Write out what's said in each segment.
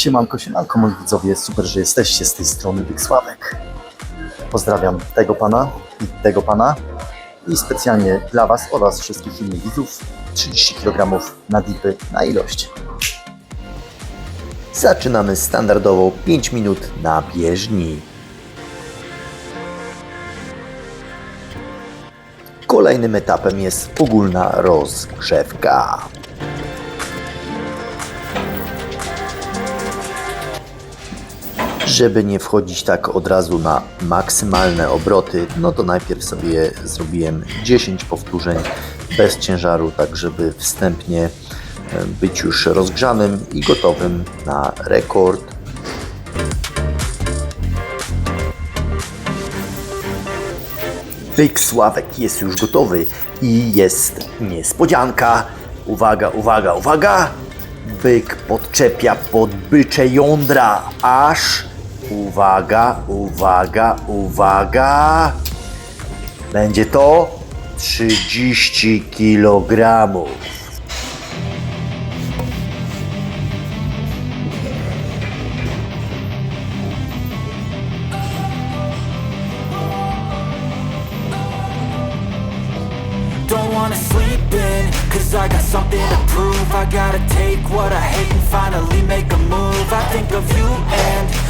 Siemanko, siemanko moi widzowie, super, że jesteście z tej strony Sławek. Pozdrawiam tego pana i tego pana i specjalnie dla was oraz wszystkich innych widzów 30 kg na dipy na ilość. Zaczynamy standardowo 5 minut na bieżni. Kolejnym etapem jest ogólna rozgrzewka. Żeby nie wchodzić tak od razu na maksymalne obroty, no to najpierw sobie zrobiłem 10 powtórzeń bez ciężaru, tak żeby wstępnie e, być już rozgrzanym i gotowym na rekord. Byk Sławek jest już gotowy i jest niespodzianka. Uwaga, uwaga, uwaga! Byk podczepia pod bycze jądra, aż uwaga, uwaga, uwaga! Będzie to 30 kg. Don't wanna sleep in, cause I got something to prove I gotta take what I hate and finally make a move I think of you and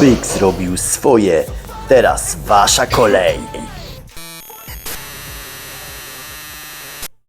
Byk zrobił swoje, teraz wasza kolej.